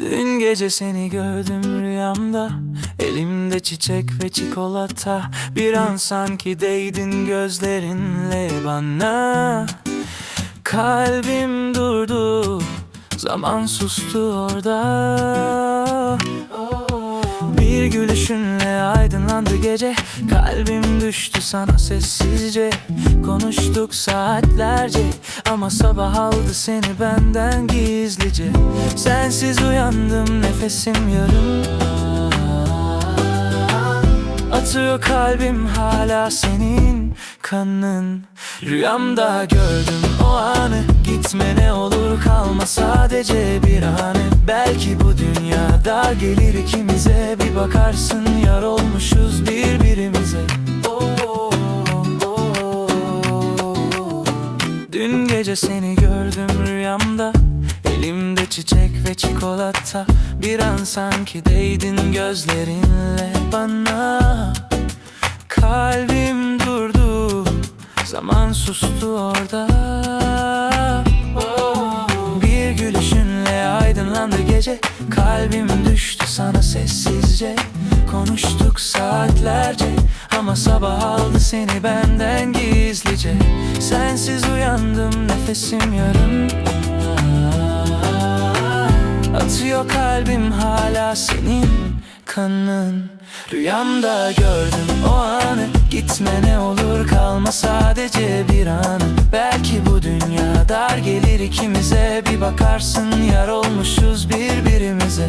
Dün gece seni gördüm rüyamda. Elimde çiçek ve çikolata. Bir an sanki değdin gözlerinle bana. Kalbim durdu Zaman sustu orada Bir gülüşünle aydınlandı gece. Kalbim düştü sana sessizce. Konuştuk saatlerce Ama sabah aldı seni benden gizlice. Sensiz uyandım nefesim yarım Atıyor kalbim hala senin kanın. Rüyamda gördüm o anı Gitme ne sadece bir anı Belki bu dünya dar gelir ikimize. Bir bakarsın yar olmuşuz birbirimize. Dün gece seni gördüm rüyamda. Elimde çiçek ve çikolata. Bir an sanki değdin gözlerinle bana. Kalbim durdu. Zaman sustu orada gece. Kalbim düştü sana sessizce. Konuştuk saatlerce. Ama sabah aldı seni benden gizlice. Sensiz uyandım nefesim yarım Atıyor kalbim hala senin kanın. Rüyamda gördüm o anı. Gitme ne olur kalma sadece bir an dünya dar gelir ikimize. Bir bakarsın yar olmuşuz birbirimize.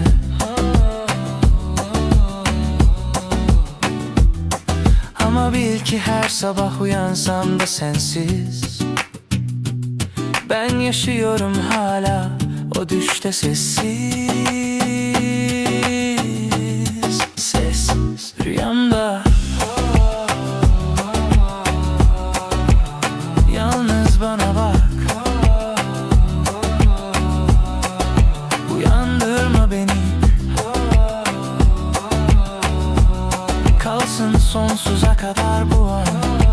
Ama bil ki her sabah uyansam da sensiz. Ben yaşıyorum hala o düşte sessiz kalsın sonsuza kadar bu an.